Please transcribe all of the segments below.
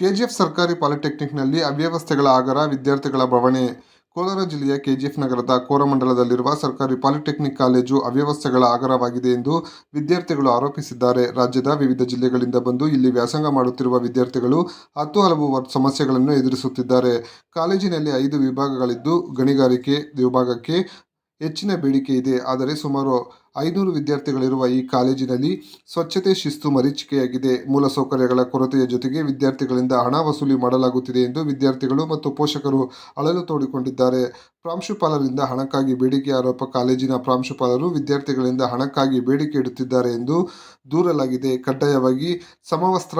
KGF ಸರ್ಕಾರಿ ಪಾಲಿಟೆಕ್ನಿಕ್ನಲ್ಲಿ ಅವ್ಯವಸ್ಥೆಗಳ ಆಗರ ವಿದ್ಯಾರ್ಥಿಗಳ ಬವಣೆ. ಕೋಲಾರ ಜಿಲ್ಲೆಯ ಕೆಜಿಎಫ್ ನಗರದ ಕೋರಮಂಡಲದಲ್ಲಿರುವ ಸರ್ಕಾರಿ ಪಾಲಿಟೆಕ್ನಿಕ್ ಕಾಲೇಜು ಅವ್ಯವಸ್ಥೆಗಳ ಆಗರವಾಗಿದೆ ಎಂದು ವಿದ್ಯಾರ್ಥಿಗಳು ಆರೋಪಿಸಿದ್ದಾರೆ. ರಾಜ್ಯದ ವಿವಿಧ ಜಿಲ್ಲೆಗಳಿಂದ ಬಂದು ಇಲ್ಲಿ ವ್ಯಾಸಂಗ ಮಾಡುತ್ತಿರುವ ವಿದ್ಯಾರ್ಥಿಗಳು ಹತ್ತು ಹಲವು ಸಮಸ್ಯೆಗಳನ್ನು ಎದುರಿಸುತ್ತಿದ್ದಾರೆ. ಕಾಲೇಜಿನಲ್ಲಿ ಐದು ವಿಭಾಗಗಳಿದ್ದು ಗಣಿಗಾರಿಕೆ ವಿಭಾಗಕ್ಕೆ ಹೆಚ್ಚಿನ ಬೇಡಿಕೆ ಇದೆ. ಆದರೆ ಸುಮಾರು ಐನೂರು ವಿದ್ಯಾರ್ಥಿಗಳಿರುವ ಈ ಕಾಲೇಜಿನಲ್ಲಿ ಸ್ವಚ್ಛತೆ ಶಿಸ್ತು ಮರೀಚಿಕೆಯಾಗಿದೆ. ಮೂಲಸೌಕರ್ಯಗಳ ಕೊರತೆಯ ಜೊತೆಗೆ ವಿದ್ಯಾರ್ಥಿಗಳಿಂದ ಹಣ ವಸೂಲಿ ಮಾಡಲಾಗುತ್ತಿದೆ ಎಂದು ವಿದ್ಯಾರ್ಥಿಗಳು ಮತ್ತು ಪೋಷಕರು ಅಳಲು ತೋಡಿಕೊಂಡಿದ್ದಾರೆ. ಪ್ರಾಂಶುಪಾಲರಿಂದ ಹಣಕ್ಕಾಗಿ ಬೇಡಿಕೆ ಆರೋಪ, ಕಾಲೇಜಿನ ಪ್ರಾಂಶುಪಾಲರು ವಿದ್ಯಾರ್ಥಿಗಳಿಂದ ಹಣಕ್ಕಾಗಿ ಬೇಡಿಕೆ ಇಡುತ್ತಿದ್ದಾರೆ ಎಂದು ದೂರಲಾಗಿದೆ. ಕಡ್ಡಾಯವಾಗಿ ಸಮವಸ್ತ್ರ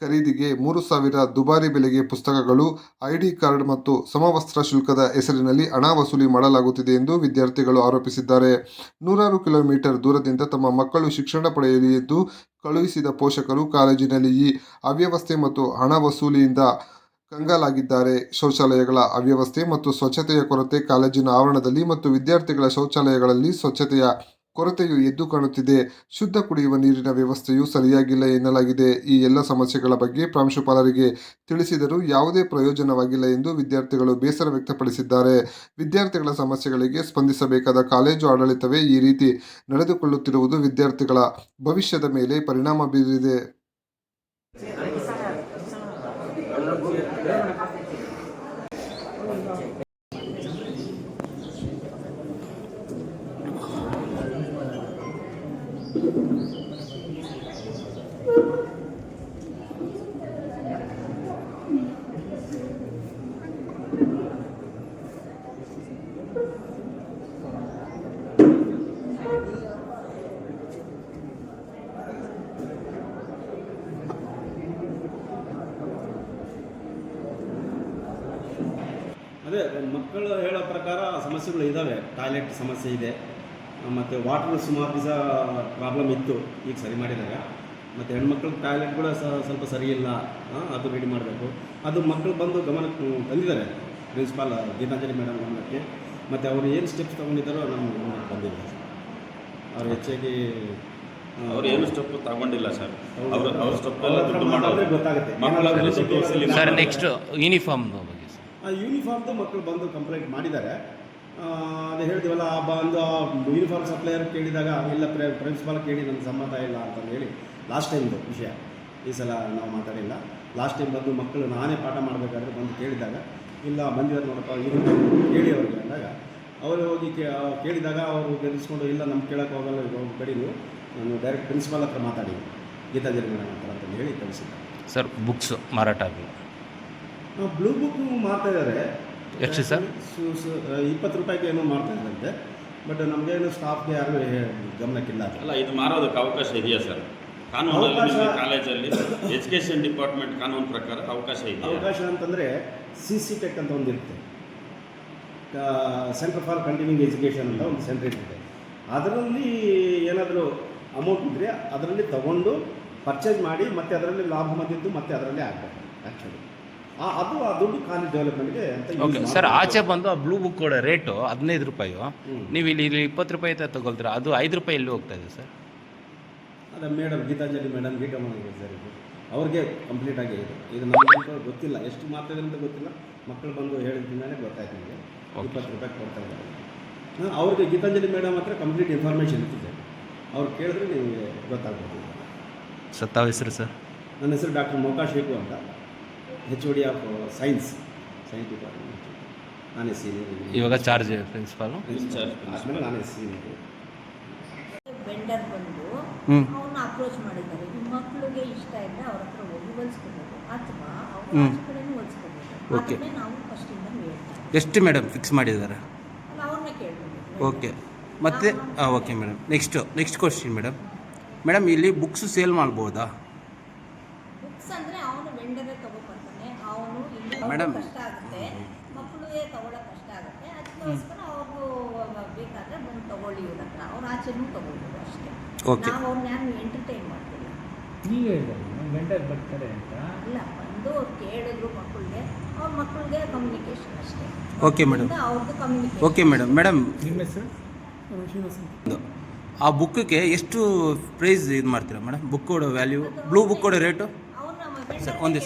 ಖರೀದಿಗೆ ಮೂರು ಸಾವಿರ ದುಬಾರಿ ಬೆಲೆಗೆ ಪುಸ್ತಕಗಳು ಐಡಿ ಕಾರ್ಡ್ ಮತ್ತು ಸಮವಸ್ತ್ರ ಶುಲ್ಕದ ಹೆಸರಿನಲ್ಲಿ ಹಣ ವಸೂಲಿ ಮಾಡಲಾಗುತ್ತಿದೆ ಎಂದು ವಿದ್ಯಾರ್ಥಿಗಳು ಆರೋಪಿಸಿದ್ದಾರೆ. ನೂರಾರು ಕಿಲೋಮೀಟರ್ ದೂರದಿಂದ ತಮ್ಮ ಮಕ್ಕಳು ಶಿಕ್ಷಣ ಪಡೆಯಲಿ ಎಂದು ಕಳುಹಿಸಿದ ಪೋಷಕರು ಕಾಲೇಜಿನಲ್ಲಿ ಈ ಅವ್ಯವಸ್ಥೆ ಮತ್ತು ಹಣ ವಸೂಲಿಯಿಂದ ಕಂಗಾಲಾಗಿದ್ದಾರೆ. ಶೌಚಾಲಯಗಳ ಅವ್ಯವಸ್ಥೆ ಮತ್ತು ಸ್ವಚ್ಛತೆಯ ಕೊರತೆ ಕಾಲೇಜಿನ ಆವರಣದಲ್ಲಿ ಮತ್ತು ವಿದ್ಯಾರ್ಥಿಗಳ ಶೌಚಾಲಯಗಳಲ್ಲಿ ಸ್ವಚ್ಛತೆಯ ಕೊರತೆಯು ಎದ್ದು ಕಾಣುತ್ತಿದೆ. ಶುದ್ಧ ಕುಡಿಯುವ ನೀರಿನ ವ್ಯವಸ್ಥೆಯು ಸರಿಯಾಗಿಲ್ಲ ಎನ್ನಲಾಗಿದೆ. ಈ ಎಲ್ಲ ಸಮಸ್ಯೆಗಳ ಬಗ್ಗೆ ಪ್ರಾಂಶುಪಾಲರಿಗೆ ತಿಳಿಸಿದರೂ ಯಾವುದೇ ಪ್ರಯೋಜನವಾಗಿಲ್ಲ ಎಂದು ವಿದ್ಯಾರ್ಥಿಗಳು ಬೇಸರ ವ್ಯಕ್ತಪಡಿಸಿದ್ದಾರೆ. ವಿದ್ಯಾರ್ಥಿಗಳ ಸಮಸ್ಯೆಗಳಿಗೆ ಸ್ಪಂದಿಸಬೇಕಾದ ಕಾಲೇಜು ಆಡಳಿತವೇ ಈ ರೀತಿ ನಡೆದುಕೊಳ್ಳುತ್ತಿರುವುದು ವಿದ್ಯಾರ್ಥಿಗಳ ಭವಿಷ್ಯದ ಮೇಲೆ ಪರಿಣಾಮ ಬೀರಿದೆ ಅದೇ ಮಕ್ಕಳು ಹೇಳೋ ಪ್ರಕಾರ ಸಮಸ್ಯೆಗಳು ಇದ್ದಾವೆ ಟಾಯ್ಲೆಟ್ ಸಮಸ್ಯೆ ಇದೆ. ಮತ್ತು ವಾಟರ್ ಸುಮಾರು ದಿವಸ ಪ್ರಾಬ್ಲಮ್ ಇತ್ತು. ಈಗ ಸರಿ ಮಾಡಿದಾಗ ಮತ್ತು ಹೆಣ್ಮಕ್ಳು ಟಾಯ್ಲೆಟ್ ಕೂಡ ಸ- ಸ್ವಲ್ಪ ಸರಿ ಇಲ್ಲ. ಅದು ರೆಡಿ ಮಾಡಬೇಕು. ಅದು ಮಕ್ಕಳು ಬಂದು ಗಮನಕ್ಕೆ ತಂದಿದ್ದಾರೆ. ಪ್ರಿನ್ಸಿಪಾಲ್ ಗೀತಾಂಜಲಿ ಮೇಡಮ್ ಗಮನಕ್ಕೆ. ಮತ್ತು ಅವರು ಏನು ಸ್ಟೆಪ್ಸ್ ತೊಗೊಂಡಿದ್ದಾರೋ ನಮ್ಮ ಗಮನಕ್ಕೆ ಬಂದಿಲ್ಲ ಅವ್ರು ಹೆಚ್ಚಾಗಿ ಅವ್ರು ಏನು ಸ್ಟೆಪ್ ತಗೊಂಡಿಲ್ಲ ಸರ್. ಅವರು ಅವ್ರು ಸ್ಟೆಪ್ ಗೊತ್ತಾಗುತ್ತೆ. ಸರ್, ನೆಕ್ಸ್ಟ್ ಯೂನಿಫಾರ್ಮ್ ಬಗ್ಗೆ. ಸರ್ ಆ ಯೂನಿಫಾರ್ಮ್ದು ಮಕ್ಕಳು ಬಂದು ಕಂಪ್ಲೇಂಟ್ ಮಾಡಿದ್ದಾರೆ. ಅದು ಹೇಳ್ತೀವಲ್ಲ ಆ ಬಂದು ಯೂನಿಫಾರ್ಮ್ ಸಪ್ಲೈಯರ್ ಕೇಳಿದಾಗ ಇಲ್ಲ ಪ್ರ ಪ್ರಿನ್ಸಿಪಾಲ್ ಕೇಳಿ ನನ್ನ ಸಮ್ಮತ ಇಲ್ಲ ಅಂತಂದು ಹೇಳಿ ಲಾಸ್ಟ್ ಟೈಮ್ದು ವಿಷಯ. ಈ ಸಲ ನಾವು ಮಾತಾಡಿಲ್ಲ. ಲಾಸ್ಟ್ ಟೈಮ್ ಬಂದು ಮಕ್ಕಳು ನಾನೇ ಪಾಠ ಮಾಡಬೇಕಾದ್ರೆ ಬಂದು ಕೇಳಿದಾಗ ಇಲ್ಲ ಬಂದಿದ್ದಾರೆ ನೋಡಪ್ಪ ಯೂನಿಫಾರ್ಮ್ ಕೇಳಿ ಅವ್ರಿಗೆ ಅಂದಾಗ ಅವರು ಹೋಗಿ ಕೇಳಿದಾಗ ಅವರು ಗೆಲ್ಲಿಸ್ಕೊಂಡು ಇಲ್ಲ ನಮ್ಗೆ ಕೇಳೋಕೆ ಹೋಗಲ್ಲ ಹೋಗಿ ನೀವು ನಾನು ಡೈರೆಕ್ಟ್ ಪ್ರಿನ್ಸಿಪಾಲ್ ಹತ್ರ ಮಾತಾಡಿ ಗೀತಾಂಜಲಿ ಮೇಡಮ್ ಹತ್ರ ಅಂತ ಹೇಳಿ ಕಳಿಸಿದ್ದೆ. ಸರ್ ಬುಕ್ಸ್ ಮಾರಾಟ ಆಗಲಿ ಬ್ಲೂ ಬುಕ್ ಮಾಡ್ತಾ ಇದ್ದಾರೆ. ಎಷ್ಟು ಸರ್? ಸು- ಸು- ಇಪ್ಪತ್ತು ರೂಪಾಯಿಗೆ ಏನೋ ಮಾಡ್ತಾ ಇದ್ದಂತೆ ಬಟ್ ನಮಗೇನು ಸ್ಟಾಫ್ಗೆ ಯಾರು ಗಮನಕ್ಕಿಲ್ಲ ಅದು. ಅಲ್ಲ ಇದು ಮಾರೋದಕ್ಕೆ ಅವಕಾಶ ಇದೆಯಾ ಸರ್? ಕಾನೂನು ಅವಕಾಶ- ಕಾಲೇಜಲ್ಲಿ ಎಜುಕೇಷನ್ ಡಿಪಾರ್ಟ್ಮೆಂಟ್ ಕಾನೂನು ಪ್ರಕಾರ ಅವಕಾಶ ಇದೆ ಅವಕಾಶ ಅಂತಂದರೆ ಸಿ ಸಿ ಟೆಕ್ ಅಂತ ಒಂದು ಇರುತ್ತೆ. ಸೆಂಟರ್ ಫಾರ್ ಕಂಟಿನ್ಯೂಂಗ್ ಎಜುಕೇಷನ್ ಅಂತ ಒಂದು ಸೆಂಟರ್ ಇರ್ತದೆ ಅದರಲ್ಲಿ ಏನಾದರೂ ಅಮೌಂಟ್ ಇದ್ದರೆ ಅದರಲ್ಲಿ ತಗೊಂಡು ಪರ್ಚೇಸ್ ಮಾಡಿ ಮತ್ತೆ ಅದರಲ್ಲಿ ಲಾಭ ಬಂದಿದ್ದು ಮತ್ತೆ ಅದರಲ್ಲೇ ಆಗಬೇಕು ಆ್ಯಕ್ಚುಲಿ ಅದು ಆ ದುಡ್ಡು ಖಾಲಿ ಡೆವಲಪ್ಮೆಂಟ್ಗೆ ಅಂತ ಓಕೆ ಸರ್ ಆಚೆ ಬಂದು ಆ ಬ್ಲೂ ಬುಕ್ ಕೊಡೋ ರೇಟು ಹದಿನೈದು ರೂಪಾಯಿ. ನೀವು ಇಲ್ಲಿ ಇಲ್ಲಿ ಇಪ್ಪತ್ತು ರೂಪಾಯಿ ಅಂತ ತಗೊಳ್ತೀರ? ಅದು ಐದು ರೂಪಾಯಿ ಎಲ್ಲಿ ಹೋಗ್ತಾ ಇದೆ ಸರ್? ಅದೇ madam Geetanjali madam Geethamma sir ಇದು. ಅವ್ರಿಗೆ ಕಂಪ್ಲೀಟ್ ಆಗಿ ಇದು. ನಮಗೆ ಗೊತ್ತಿಲ್ಲ. ಎಷ್ಟು ಮಾತಾಡಿದ್ರೆ ಅಂತ ಗೊತ್ತಿಲ್ಲ. ಮಕ್ಕಳು ಬಂದು ಹೇಳಿದ್ದಿಂದಲೇ ಗೊತ್ತಾಯ್ತು ನಿಮಗೆ. ಇಪ್ಪತ್ತು ರೂಪಾಯಿ ಕೊಡ್ತಾ ಇದ್ದಾರೆ. ಹಾಂ ಅವ್ರಿಗೆ ಗೀತಾಂಜಲಿ ಮೇಡಮ್ ಹತ್ರ ಕಂಪ್ಲೀಟ್ ಇನ್ಫಾರ್ಮೇಷನ್ ಇರ್ತಿದೆ ಅವ್ರು ಕೇಳಿದ್ರೆ ನಿಮಗೆ ಗೊತ್ತಾಗ್ಬೋದು. ಸರ್ ತಾವ ಹೆಸರು ಸರ್? ನನ್ನ ಹೆಸರು ಡಾಕ್ಟರ್ ಮೋಕಾ ಶೇಖು ಅಂತ. H O D of science science department ನಾನೇ ಸೀನಿಯರ್ ಇವಾಗ ಚಾರ್ಜ್ ಪ್ರಿನ್ಸಿಪಾಲ್ ಆದಮೇಲೆ ನಾನೇ ಸೀನಿಯರ್ ವೆಂಡರ್ ಬಂದು ಹ್ಮ್. ಅವ್ರನ್ನ ಅಪ್ರೋಚ್ ಮಾಡಿದ್ದಾರೆ. ಈ ಮಕ್ಕಳಿಗೆ ಇಷ್ಟ ಇದ್ದರೆ ಅವ್ರ ಹತ್ರ ಹೋಗಿ ಹೊಲಿಸ್ಕೋಬೇಕು ಅಥವಾ ಅವ್ರು ಹ್ಮ್. ಆಚೆ ಕಡೆನೂ ಹೊಲಿಸ್ಕೋಬೇಕು Okay. ಅದನ್ನೇ ನಾವು ಫಸ್ಟಿಂದ ಹೇಳ್ತಾರೆ ಎಷ್ಟು ಮೇಡಮ್ ಫಿಕ್ಸ್ ಮಾಡಿದ್ದಾರೆ? ಅಲ್ಲ ಅವ್ರನ್ನ ಕೇಳಬೇಕು ಓಕೆ ಮತ್ತೆ ಹಾಂ okay madam next next question madam madam ಇಲ್ಲಿ ಬುಕ್ಸ್ ಸೇಲ್ ಮಾಡ್ಬೋದಾ? Madam. ಕಷ್ಟ ಆಗುತ್ತೆ. ಮಕ್ಕಳಿಗೆ ತಗೊಳ್ಳೋಕೆ ಕಷ್ಟ ಆಗುತ್ತೆ. ಅದಕ್ಕೋಸ್ಕರ ಅವರು ಬೇಕಾದರೆ ಬಂದು ತಗೊಳ್ಳಿ ಇವ್ರ ಹತ್ರ. ಅವ್ರು ಆಚೆನೂ ತಗೊಳ್ಬೋದು ಅಷ್ಟೇ. Okay. ನಾವು ಅವ್ರನ್ನ ಯಾರು ಎಂಟರ್ಟೈನ್ ಮಾಡ್ತಿಲ್ಲ. ಈಗ ಹೇಳಿದ್ರು ವೆಂಡರ್ ಬರ್ತಾರೆ ಅಂತ. ಇಲ್ಲ ಬಂದು ಅವ್ರು ಕೇಳಿದ್ರು ಮಕ್ಕಳಿಗೆ ಅವ್ರ ಮಕ್ಕಳಿಗೆ ಕಮ್ಯುನಿಕೇಶನ್ ಅಷ್ಟೇ. Okay, madam. ಮಕ್ಕಳಿಂದ ಅವ್ರದ್ದು ಕಮ್ಯುನಿಕೇಶನ್ ಓಕೆ ಮೇಡಮ್ ಮೇಡಮ್ ನಿಮ್ಮ ಹೆಸರು? ಆ ಬುಕ್ಕಿಗೆ ಎಷ್ಟು ಪ್ರೈಸ್ ಇದು ಮಾಡ್ತೀರಾ ಮೇಡಮ್ ಬುಕ್ ಕೊಡೋ ವ್ಯಾಲ್ಯೂ ಬ್ಲೂ ಬುಕ್ ಕೊಡೋ ರೇಟು ಸರ್, ಒಂದೇ.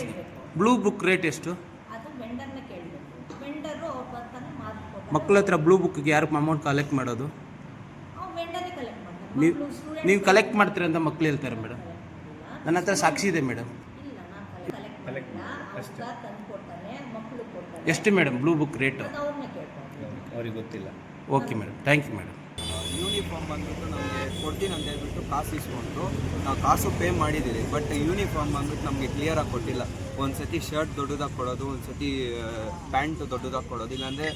ಬ್ಲೂ ಬುಕ್ ರೇಟ್ ಎಷ್ಟು ಅದು ವೆಂಡರ್ನ ಕೇಳಬೇಕು ವೆಂಡರು ಅವ್ರು ಬರ್ತಾನೆ ಮಾಡ್ಕೊಡ್ತಾರೆ ಮಕ್ಕಳ ಹತ್ರ ಬ್ಲೂ ಬುಕ್ಗೆ ಯಾರು ಅಮೌಂಟ್ ಕಲೆಕ್ಟ್ ಮಾಡೋದು? ಅವ್ರು ವೆಂಡರೇ ಕಲೆಕ್ಟ್ ಮಾಡ್ತಾರೆ. ನೀವು ನೀವು ಕಲೆಕ್ಟ್ ಮಾಡ್ತೀರ ಅಂತ ಮಕ್ಳು ಹೇಳ್ತಾರೆ ಮೇಡಮ್ ನನ್ನ ಹತ್ರ ಸಾಕ್ಷಿ ಇದೆ ಮೇಡಮ್ ಇಲ್ಲ ನಾನು ಕಲೆಕ್ಟ್ ಮಾಡಿಲ್ಲ ಅವ್ರು ತಂದು ಕೊಡ್ತಾನೆ ಮಕ್ಕಳು ಕೊಡ್ತಾರೆ? ಎಷ್ಟು ಮೇಡಮ್ ಬ್ಲೂ ಬುಕ್ ರೇಟು ಅವ್ರಿಗೆ ಗೊತ್ತಿಲ್ಲ. Okay madam thank you madam uniform ಬಂದ್ಬಿಟ್ಟು ನಮಗೆ ಕೊಡ್ತೀನಿ ಅಂತ ಹೇಳ್ಬಿಟ್ಟು ಕಾಸು ಇಸ್ಕೊಂಡು ನಾವು ಕಾಸು ಪೇ ಮಾಡಿದ್ದೀವಿ ಬಟ್ ಯೂನಿಫಾರ್ಮ್ ಬಂದ್ಬಿಟ್ಟು ನಮಗೆ ಕ್ಲಿಯರಾಗಿ ಕೊಟ್ಟಿಲ್ಲ. ಒಂದು ಸತಿ ಶರ್ಟ್ ದೊಡ್ಡದಾಗಿ ಕೊಡೋದು ಒಂದು ಸತಿ ಪ್ಯಾಂಟ್ ದೊಡ್ಡದಾಗಿ ಕೊಡೋದು ಇಲ್ಲಾಂದರೆ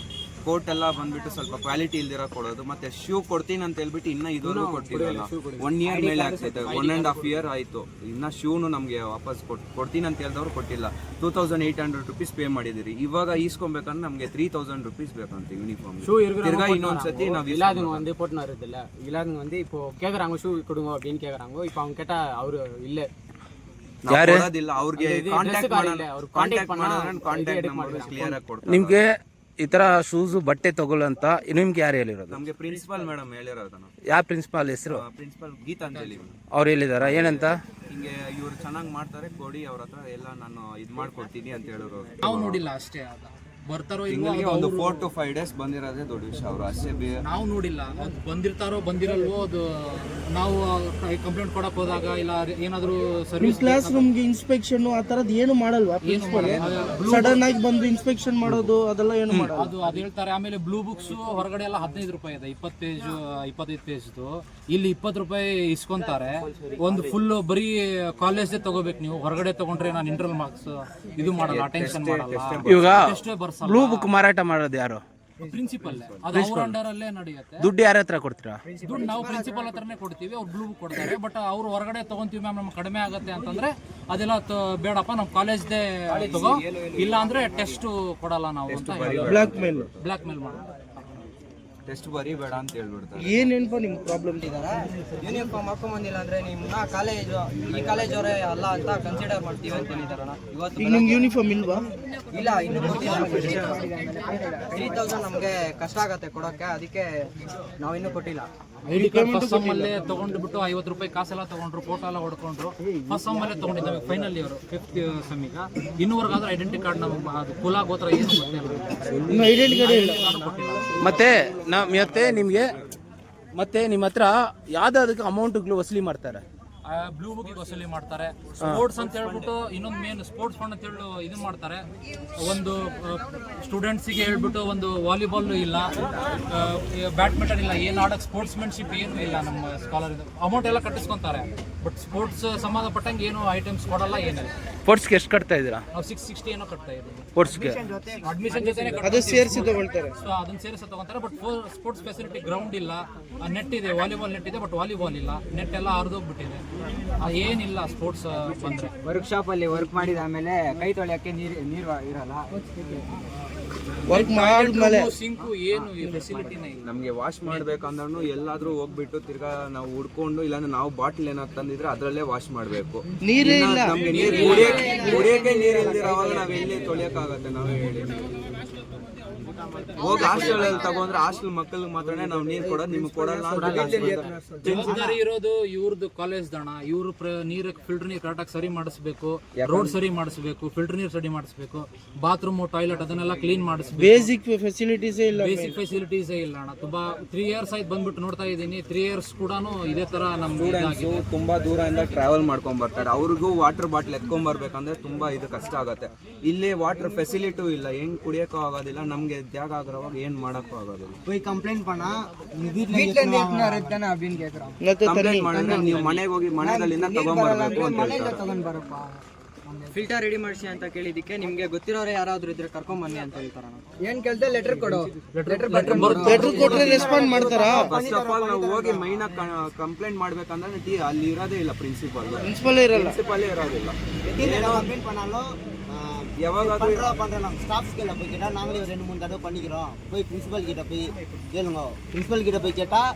ಕೋಟ್ ಎಲ್ಲ ಬಂದ್ಬಿಟ್ಟು ಸ್ವಲ್ಪ ಕ್ವಾಲಿಟಿ ಇಲ್ದಿರ ಕೊಡೋದು ಮತ್ತೆ ಶೂ ಕೊಡ್ತೀನಿ ಅಂತ ಹೇಳ್ಬಿಟ್ಟು ಇನ್ನ ಇದುವರೆಗೂ ಕೊಟ್ಟಿರಲ್ಲ ಒನ್ ಇಯರ್ ಮೇಲೆ ಆಗ್ತೈತೆ ಒನ್ ಆ್ಯಂಡ್ ಹಾಫ್ ಇಯರ್ ಆಯಿತು ಇನ್ನ ಶೂನು ನಮಗೆ ವಾಪಸ್ ಕೊಟ್ ಕೊಡ್ತೀನಿ ಅಂತ ಹೇಳಿದವ್ರು ಕೊಟ್ಟಿಲ್ಲ two thousand eight hundred rupees pay ಮಾಡಿದಿರಿ ಇವಾಗ ಈಸ್ಕೊಬೇಕಂದ್ರೆ ನಮಗೆ ತ್ರೀ ತೌಸಂಡ್ ರುಪೀಸ್ ಬೇಕಂತ ಯೂನಿಫಾರ್ಮ್ ತಿರ್ಗಾ இன்னொன்று சத்தி நான் இல்லாதவங்க வந்து போட்டுன்னு வருது இல்ல இல்லாதவங்க வந்து இப்போ கேக்குறாங்க ஷூ கொடுங்க அப்படின்னு கேக்குறாங்க இப்போ அவங்க கேட்டா அவரு இல்ல ಯಾರು? ಕೊಡೋದಿಲ್ಲ ಅವ್ರಿಗೆ ಇದು ಕಾಂಟ್ಯಾಕ್ಟ್ dress card ಮಾಡೋಣ ಇಲ್ಲ, ಅವ್ರು ಕಾಂಟ್ಯಾಕ್ಟ್ contact ಮಾಡೋಣ ಮಾಡೋಣ, ಕಾಂಟ್ಯಾಕ್ಟ್ ಇದು edit ನಂಬರ್ ಮಾಡ್ತಾರೆ. ಕ್ಲಿಯರ್ ಆಗಿ ಕೊಡ್ತಾರೆ ನಿಮಗೆ ಈ ಥರ ಶೂಸು ಬಟ್ಟೆ ತಗೊಳ್ಳಂತ ನಿಮ್ಗೆ ಯಾರು ಹೇಳಿರೋದು? ನಮಗೆ ಪ್ರಿನ್ಸಿಪಾಲ್ ಮೇಡಮ್ ಹೇಳಿರೋದು ಯಾವ ಪ್ರಿನ್ಸಿಪಾಲ್ ಹೆಸರು? ಪ್ರಿನ್ಸಿಪಾಲ್ ಗೀತಾ ಅಂತ ಹೇಳಿ ಅವ್ರು ಹೇಳಿದಾರ? ಏನಂತ? ಹಿಂಗೆ ಇವ್ರು ಚೆನ್ನಾಗಿ ಮಾಡ್ತಾರೆ ಕೊಡಿ ಅವ್ರ ಹತ್ರ ಎಲ್ಲ ನಾನು ಇದು ಮಾಡ್ಕೊಡ್ತೀನಿ ಅಂತ ಹೇಳೋರು ನಾವು ನೋಡಿಲ್ಲ ಅಷ್ಟೇ ಅದ ಬರ್ತಾರೋ ತಿಂಗಳಿಗೆ ಒಂದು ಫೋರ್ ಟು ಫೈವ್ ಡೇಸ್ ಬಂದಿರೋದೇ ದೊಡ್ಡ ವಿಷಯ. ಅವರು ಅಷ್ಟೇ ಬೇ ನಾವು ನೋಡಿಲ್ಲ. ಅದು ಬಂದಿರ್ತಾರೋ ಬಂದಿರಲ್ವೋ ಅದು ನಾವು ಕಂಪ್ಲೇಂಟ್ ಕೊಡಕ್ ಹೋದಾಗ ಇಲ್ಲ ಏನಾದರೂ ಸರ್ವಿಸ್ ಕ್ಲಾಸ್ ರೂಮ್ಗೆ ಇನ್ಸ್ಪೆಕ್ಷನ್ ಆ ತರದ್ ಏನು ಮಾಡಲ್ವಾ? ಪ್ರಿನ್ಸಿಪಲ್ ಸಡನ್ ಆಗಿ ಬಂದು ಇನ್ಸ್ಪೆಕ್ಷನ್ ಮಾಡೋದು ಅದೆಲ್ಲ ಏನು ಮಾಡೋದು ಅದು ಅದು ಹೇಳ್ತಾರೆ. ಆಮೇಲೆ ಬ್ಲೂ ಬುಕ್ಸ್ ಹೊರಗಡೆ ಎಲ್ಲ ಹದಿನೈದು ರೂಪಾಯಿ ಇದೆ. ಇಪ್ಪತ್ತು ಪೇಜ್ ಇಪ್ಪತ್ತೈದು ಪೇಜ್ದು ಇಲ್ಲಿ ಇಪ್ಪತ್ತು ರೂಪಾಯಿ ಇಸ್ಕೊಂತಾರೆ. ಒಂದು ಫುಲ್ ಬರೀ ಕಾಲೇಜ್ ತಗೋಬೇಕು ನೀವು. ಹೊರಗಡೆ ತಗೊಂಡ್ರೆ ನಾನು ಇಂಟರ್ನಲ್ ಮಾರ್ಕ್ಸ್ ಇದು ಮಾಡಲ್ಲ ಅಟೆನ್ಷನ್ ಮಾಡಲ್ಲ. ಇವಾಗ ಅಷ್ಟೇ ಬರ್ಸಲ್ಲ ಬ್ಲೂ ಬುಕ್ ಮಾರಾಟ ಮಾಡೋದು ಯಾರು? ಪ್ರಿನ್ಸಿಪಲ್ ಅದು ಅವ್ರ ಅಂಡರ್ ಅಲ್ಲೇ ನಡೆಯುತ್ತೆ. ದುಡ್ಡು ಯಾರ ಹತ್ರ ಕೊಡ್ತೀರಾ? ದುಡ್ಡು ನಾವು ಪ್ರಿನ್ಸಿಪಲ್ ಹತ್ರನೇ ಕೊಡ್ತೀವಿ ಅವ್ರು ಬ್ಲೂ ಬುಕ್ ಕೊಡ್ತಾರೆ. ಬಟ್ ಅವ್ರು ಹೊರಗಡೆ ತಗೊಂತೀವಿ ಮ್ಯಾಮ್ ನಮ್ಗೆ ಕಡಿಮೆ ಆಗುತ್ತೆ ಅಂತಂದ್ರೆ ಅದೆಲ್ಲ ತ- ಬೇಡಪ್ಪ ನಮ್ಮ ಕಾಲೇಜ್ದೇ ತಗೋ. ಇಲ್ಲ ಅಂದ್ರೆ ಟೆಸ್ಟ್ ಕೊಡಲ್ಲ ನಾವು ಅಂತ ಬ್ಲಾಕ್ ಮೇಲ್ ಬ್ಲಾಕ್ ಮೇಲ್ ಮಾಡೋದು. ಟೆಸ್ಟ್ ಬರೀಬೇಡ ಅಂತ ಹೇಳ್ಬಿಡ್ತಾರೆ. ಏನೇನ್ಪ ನಿಮ್ ಪ್ರಾಬ್ಲಮ್ ಯೂನಿಫಾರ್ಮ್ ಹಾಕೊಂಬಂದಿಲ್ಲ ಅಂದ್ರೆ ನಿಮ್ಮನ್ನ ಕಾಲೇಜು ಈ ಕಾಲೇಜ್ ಅವರೇ ಅಲ್ಲ ಅಂತ ಕನ್ಸಿಡರ್ ಮಾಡ್ತೀವಿ ಅಂತ ಹೇಳಿದಾರಣ ಇವತ್ತು ಈಗ ನಿಮ್ಗೆ ಯೂನಿಫಾರ್ಮ್ ಇಲ್ವಾ? ಇಲ್ಲ ಇನ್ನು ತ್ರೀ ತೌಸಂಡ್ ನಮಗೆ ಕಷ್ಟ ಆಗತ್ತೆ ಕೊಡೋಕೆ ಅದಕ್ಕೆ ನಾವು ಇನ್ನೂ ಕೊಟ್ಟಿಲ್ಲ. ತಗೊಂಡ್ಬಿಟ್ಟು ಡಿ ಕಾರ್ಡ್ ಫಸ್ಟ್ ಸಮ್ಮಲ್ಲೇ ತಗೊಂಡ್ಬಿಟ್ಟು ಐವತ್ತು ರೂಪಾಯಿ ಕಾಸೆಲ್ಲ ತಗೊಂಡ್ರು ಫೋಟೋ ಎಲ್ಲ ಹೊಡ್ಕೊಂಡ್ರು. ಫಸ್ಟ್ ಸಮ್ಮಲ್ಲೇ ತಗೊಂಡಿದ್ದಾವೆ ಫೈನಲ್ ಇವರು ಫಿಫ್ತ್ ಸಮ್ ಈಗ. ಐಡೆಂಟಿ ಕಾರ್ಡ್ ನಮಗೆ ಅದು ಕುಲ ಗೋತ್ರ ಏನು ಗೊತ್ತಿಲ್ಲ ಕೊಟ್ಟಿಲ್ಲ. ಮತ್ತೆ ಮತ್ತೆ ನಿಮಗೆ ಮತ್ತೆ ನಿಮ್ಮ ಹತ್ರ ಯಾವ್ದಾದಕ್ಕೆ ಅಮೌಂಟ್ಗಳು ವಸೂಲಿ ಮಾಡ್ತಾರೆ? ಬ್ಲೂ ಬುಕ್ ವಸೂಲಿ ಮಾಡ್ತಾರೆ. ಸ್ಪೋರ್ಟ್ಸ್ ಅಂತ ಹೇಳ್ಬಿಟ್ಟು ಇನ್ನೊಂದು ಮೇನ್ ಸ್ಪೋರ್ಟ್ಸ್ ಫಂಡ್ ಅಂತ ಹೇಳಿ ಇದು ಮಾಡ್ತಾರೆ. ಒಂದು ಸ್ಟೂಡೆಂಟ್ಸಿಗೆ ಹೇಳ್ಬಿಟ್ಟು ಒಂದು ವಾಲಿಬಾಲ್ ಇಲ್ಲ. ಬ್ಯಾಡ್ಮಿಂಟನ್ ಇಲ್ಲ. ಏನು ಆಡೋಕ್ಕೆ ಸ್ಪೋರ್ಟ್ಸ್ಮೆನ್ಶಿಪ್ ಏನು ಇಲ್ಲ ನಮ್ಮ ಸ್ಕಾಲರ್ ಅಮೌಂಟ್ ಎಲ್ಲ ಕಟ್ಟಿಸ್ಕೊಂತಾರೆ. ಬಟ್ ಸ್ಪೋರ್ಟ್ಸ್ ಸಂಬಂಧಪಟ್ಟಂಗೆ ಏನು ಐಟಮ್ಸ್ ಕೊಡಲ್ಲ ಏನಿಲ್ಲ. ಸ್ಪೋರ್ಟ್ಸ್ಗೆ ಎಷ್ಟು ಕಟ್ತಾ ಇದ್ದೀರಾ? ನಾವು ಸಿಕ್ಸ್ ಸಿಕ್ಸ್ಟಿ ಏನೋ ಕಟ್ತಾ ಇದ್ದೀವಿ. ಸ್ಪೋರ್ಟ್ಸ್ಗೆ ಅಡ್ಮಿಷನ್ ಜೊತೆನೆ ಅದು ಸೇರಿಸಿ ತಗೊಳ್ತಾರೆ. ಸೊ ಅದನ್ನ ಸೇರಿಸಿ ತಗೊಂತಾರೆ ಬಟ್ ಸ್ಪೋರ್ಟ್ಸ್ ಫೆಸಿಲಿಟಿ ಗ್ರೌಂಡ್ ಇಲ್ಲ. ನೆಟ್ ಇದೆ ವಾಲಿಬಾಲ್ ನೆಟ್ ಇದೆ ಬಟ್ ವಾಲಿಬಾಲ್ ಇಲ್ಲ. ನೆಟ್ ಎಲ್ಲ ಹರಿದೋಗ್ಬಿಟ್ಟಿದೆ. ಏನಿಲ್ಲ ಸ್ಪೋರ್ಟ್ಸ್ ಬಂದ್ರೆ. ವರ್ಕ್ಶಾಪ್ ಅಲ್ಲಿ ವರ್ಕ್ ಮಾಡಿದ ಆಮೇಲೆ ಕೈ ತೊಳೆಯೋಕ್ಕೆ ನೀರು ನೀರು ಇರಲ್ಲ. ವರ್ಕ್ ಮಾಡಿದ್ಮೇಲೆ ಸಿಂಕು ಏನು ಫೆಸಿಲಿಟಿನೇ ಇಲ್ಲ. ನಮಗೆ ವಾಶ್ ಮಾಡ್ಬೇಕಂದ್ರೂ ಎಲ್ಲಾದ್ರೂ ಹೋಗ್ಬಿಟ್ಟು ತಿರ್ಗಾ ನಾವು ಹುಡ್ಕೊಂಡು ಇಲ್ಲಾಂದ್ರೆ ನಾವು ಬಾಟ್ಲ್ ಏನಾದ್ರು ತಂದಿದ್ರೆ ಅದರಲ್ಲೇ ವಾಶ್ ಮಾಡಬೇಕು. ನೀರೇ ಇಲ್ಲ. ನಮ್ಗೆ ನೀರು ಕುಡಿಯಕ್ಕೆ ನೀರು ಇಲ್ದಿರೋವಾಗ ನಾವ್ ಎಲ್ಲಿ ತೊಳಿಯಕ್ಕಾಗತ್ತೆ ನಾವೇ ಹೇಳಿ ಹೋಗಿ ಹಾಸ್ಟೆಲ್ ಅಲ್ಲಿ ತಗೊಂಡ್ರೆ ಹಾಸ್ಟೆಲ್ ಮಕ್ಕಳಿಗೆ ಮಾತ್ರ ನಾವು ನೀರು ಕೊಡೋದು ನಿಮ್ಗೆ ಕೊಡಲ್ಲ. ಜವಾಬ್ದಾರಿ ಇರೋದು ಇವ್ರದ್ದು ಕಾಲೇಜ್ ದಣ. ಇವ್ರು ನೀರಕ್ಕೆ ನೀರು ಫಿಲ್ಟರ್ ನೀರು ಕರೆಕ್ಟಾಗಿ ಸರಿ ಮಾಡಿಸ್ಬೇಕು ರೋಡ್ ಸರಿ ಮಾಡಿಸ್ಬೇಕು ಫಿಲ್ಟರ್ ನೀರು ಸರಿ ಮಾಡಿಸ್ಬೇಕು ಬಾತ್ರೂಮ್ ಟಾಯ್ಲೆಟ್ ಅದನ್ನೆಲ್ಲ ಕ್ಲೀನ್ ಮಾಡಿಸ್ಬೇಕು. ಬೇಸಿಕ್ ಫೆಸಿಲಿಟೀಸೇ ಇಲ್ಲ ಬೇಸಿಕ್ ಫೆಸಿಲಿಟೀಸೇ ಇಲ್ಲ ಅಣ್ಣ. ತುಂಬಾ ತ್ರೀ ಇಯರ್ಸ್ ಆಯ್ತು ಬಂದ್ಬಿಟ್ಟು ನೋಡ್ತಾ ಇದ್ದೀನಿ. ತ್ರೀ ಇಯರ್ಸ್ ಕೂಡ ಇದೇ ತರ ನಮ್ಮ ಸ್ಟೂಡೆಂಟ್ಸು ತುಂಬಾ ದೂರದಿಂದ ಟ್ರಾವೆಲ್ ಮಾಡ್ಕೊಂಡ್ ಬರ್ತಾರೆ. ಅವ್ರಿಗೂ ವಾಟರ್ ಬಾಟ್ಲ್ ಎತ್ಕೊಂಡ್ ಬರ್ಬೇಕಂದ್ರೆ ತುಂಬಾ ಇದು ಕಷ್ಟ ಆಗುತ್ತೆ. ಇಲ್ಲಿ ವಾಟರ್ ಫೆಸಿಲಿಟಿ ಇಲ್ಲ. ಹೆಂಗ್ ಕುಡಿಯಕ್ಕೂ ಆಗೋದಿಲ್ಲ. ನಮ್ಗೆ ಜಾಗ ಆಗಿರೋವಾಗ ಏನ್ ಮಾಡಕ್ಕೂ ಆಗೋದಿಲ್ಲ போய் கம்ப்ளைண்ட் பண்ணா வீட்ல இருந்து எடுத்துன்னு வரதுதானே அப்படின்னு கேக்குறான் ಮತ್ತೆ ಕಂಪ್ಲೇಂಟ್ ಮಾಡಿದ್ರೆ ನೀವು ಮನೆಗೆ ಹೋಗಿ ಮನೆಯಲ್ಲಿಂದ ತಗೊಂಡ್ಬರ್ಬೇಕು ಅಂತ ಹೇಳ್ತಾರೆ ತಗೊಂಡ್ ಬರಪ್ಪ ಫಿಲ್ಟರ್ ರೆಡಿ ಮಾಡಿಸಿ ಅಂತ ಕೇಳಿದಕ್ಕೆ ನಿಮ್ಗೆ ಗೊತ್ತಿರೋರು ಯಾರಾದ್ರೂ ಇದ್ರೆ ಕರ್ಕೊಂಡ್ ಬನ್ನಿ ಅಂತ ಹೇಳ್ತಾರ ಏನ್ ಕೇಳ್ದೆ ಲೆಟರ್ ಕೊಡು ಲೆಟರ್ ಲೆಟರ್ ಕೊಟ್ರೆ ರೆಸ್ಪಾಂಡ್ ಮಾಡ್ತಾರಾ ಫಸ್ಟ್ ಆಫ್ ಆಲ್ ನಾವು ಹೋಗಿ ಮೈನ್ ಕಂಪ್ಲೇಂಟ್ ಮಾಡ್ಬೇಕಂದ್ರೆ ಟಿ- ಅಲ್ಲಿ ಇರೋದೇ ಇಲ್ಲ ಪ್ರಿನ್ಸಿಪಲ್ ಪ್ರಿನ್ಸಿಪಲ್ ಇರಲ್ಲ ಪ್ರಿನ್ಸಿಪಲ್ ಇರೋದಿಲ್ಲ கம்ப்ளைண்ட் பண்ணாலும் ಯಾವಾಗಾದ್ರೂ பண்றோம் ஸ்டாஃப்ஸ் கிட்ட போய் கேட்டா நாங்களே ஒரு ரெண்டு மூணு தடவை பண்ணிக்கிறோம் போய் பிரின்சிபல் கிட்ட போய் கேளுங்க பிரின்சிபல் கிட்ட போய் கேட்டா ஆ,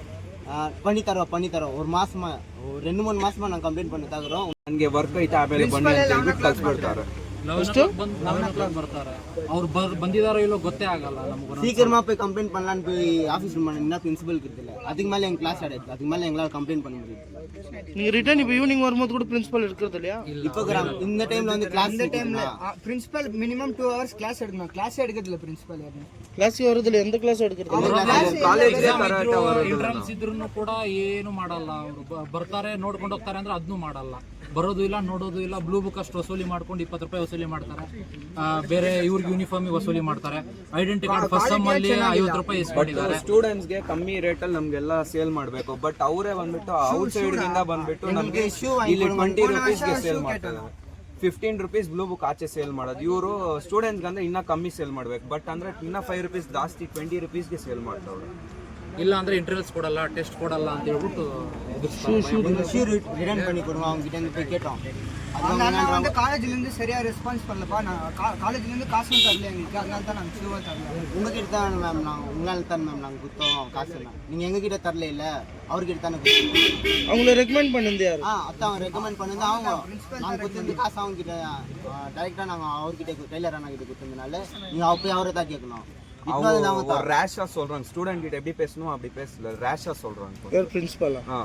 பண்ணி தரோம் பண்ணி தரோம் ஒரு மாசமா ஒரு ரெண்டு மூணு மாசமா நாங்க கம்ப்ளைண்ட் பண்ணி தகுறோம் ನನಗೆ ವರ್ಕ್ ಐತೆ ಆಮೇಲೆ ಬನ್ನಿ ಅಂತ ಹೇಳ್ಬಿಟ್ಟು ಕಳ್ಸ್ಬಿಡ್ತಾರೆ ಲೆವೆನ್ ಓ ಕ್ಲಾಕ್ ಬಂದು ಲೆವೆನ್ ಓ ಕ್ಲಾಕ್ ಬರ್ತಾರೆ ಅವ್ರು ಬರ್ ಬಂದಿದಾರೋ ಇಲ್ಲೋ ಗೊತ್ತೇ ಆಗಲ್ಲ ನಮ್ಗೆ சீக்கிரமா போய் கம்ப்ளைண்ட் பண்ணலான்னு போய் ஆஃபீஸ் ரூம் பண்ணா பிரின்சிபலுக்கு இருக்குல்ல அதுக்கு மேலே எங்கள் கிளாஸ் ஆடாது அதுக்கு மேலே எங்களால் கம்ப்ளைண்ட் பண்ண முடியும் நீங்கள் ரிட்டர்ன் இப்போ ஈவினிங் வரும்போது கூட பிரின்சிபல் இருக்கிறது இல்லையா இப்போ கிராம- இந்த டைம்ல வந்து கிளாஸ் இந்த டைம்ல principal minimum two hours class எடுக்கணும் கிளாஸ் எடுக்கிறதுல பிரின்சிபல் யாரும் ಕ್ಲಾಸಿಗೆ ಬರೋದಿಲ್ಲ ಎಂತ ಕ್ಲಾಸ್ எடுக்கிறது ಕಾಲೇಜ್ಗೆ ಕರಾಟೆ ಬರೋದಿಲ್ಲ ಎಂಟ್ರೆನ್ಸ್ ಇದ್ರೂ ಕೂಡ ಏನು ಮಾಡಲ್ಲ ಅವರು ಬರ್ತಾರೆ ನೋಡ್ಕೊಂಡು ಹೋಗ್ತಾರೆ ಅಂದ್ರೆ ಅದನ್ನೂ ಮಾಡಲ್ಲ ಬರೋದು ಇಲ್ಲ ನೋಡೋದು ಇಲ್ಲ. ಬ್ಲೂ ಬುಕ್ ಅಷ್ಟು ವಸೂಲಿ ಮಾಡ್ಕೊಂಡು ಇಪ್ಪತ್ತು ರೂಪಾಯಿ ವಸೂಲಿ ಮಾಡ್ತಾರೆ. ಆ, ಬೇರೆ ಇವ್ರಿಗೆ ಯೂನಿಫಾರ್ಮ್ ವಸೂಲಿ ಮಾಡ್ತಾರೆ. ಐಡೆಂಟಿ ಕಾರ್ಡ್ ಫಸ್ಟ್ ಸಮ್ ಅಲ್ಲಿ ಐವತ್ತು ರೂಪಾಯಿ ಇಸ್ಕೊಂಡಿದ್ದಾರೆ. ಸ್ಟೂಡೆಂಟ್ಸ್ಗೆ ಕಮ್ಮಿ ರೇಟಲ್ಲಿ ನಮಗೆಲ್ಲ ಸೇಲ್ ಮಾಡಬೇಕು. ಬಟ್ ಅವರೇ ಬಂದ್ಬಿಟ್ಟು ಔಟ್ ಸೈಡ್ಗಿಂದ ಬಂದ್ಬಿಟ್ಟು ನಮಗೆ ಇಲ್ಲಿ ಟ್ವೆಂಟಿ ರುಪೀಸ್ಗೆ ಸೇಲ್ ಮಾಡ್ತಾರೆ. ಫಿಫ್ಟೀನ್ ರುಪೀಸ್ ಬ್ಲೂ ಬುಕ್ ಆಚೆ ಸೇಲ್ ಮಾಡೋದು. ಇವರು ಸ್ಟೂಡೆಂಟ್ಸ್ಗೆ ಅಂದ್ರೆ ಇನ್ನೂ ಕಮ್ಮಿ ಸೇಲ್ ಮಾಡ್ಬೇಕು. ಬಟ್ ಅಂದ್ರೆ ಇನ್ನೂ ಫೈವ್ ರುಪೀಸ್ ಜಾಸ್ತಿ ಟ್ವೆಂಟಿ ರುಪೀಸ್ಗೆ ಸೇಲ್ ಮಾಡ್ತಾವ್ರು ಇಲ್ಲ ಅಂದ್ರೆ ಇಂಟರ್ವ್ಯೂಸ್ ಕೊಡಲ್ಲ ಟೆಸ್ಟ್ ಕೊಡಲ್ಲ ಅಂತ ಹೇಳ್ಬಿಟ್ಟು ஷூ ரிட்டர்ன் பண்ணி கொடுங்க அவங்க கிட்ட இருந்து போய் கேட்டோம். அந்த அண்ணா வந்து காலேஜ்ல இருந்து சரியா ரெஸ்பான்ஸ் பண்ணலப்பா. நான் காலேஜ்ல இருந்து காசும் தரல எங்களுக்கு. அதனால தான் நாங்கள் ஷூவை தரல. உங்ககிட்ட தான் மேம் நாங்கள் உங்களால் தான் மேம் நாங்கள் கொடுத்தோம் காசு நீங்கள் எங்ககிட்ட தரல இல்லை அவர்கிட்ட தானே கொடுத்தோம் அவங்கள ரெக்கமெண்ட் பண்ணது யார்? ஆ அதான் அவங்க ரெக்கமெண்ட் பண்ணது அவங்க. நாங்கள் கொடுத்தது காசு அவங்க கிட்ட டைரெக்டாக நாங்கள் அவர்கிட்ட டெய்லர் அண்ணா கிட்ட கொடுத்ததுனால நீங்கள் போய் அவரை தான் கேட்கணும். அவங்க ரேஷா சொல்றாங்க. ஸ்டூடெண்ட் கிட்ட எப்படி பேசணும் அப்படி பேசல. ரேஷா சொல்றாங்க. பிரின்சிபலா ஆ.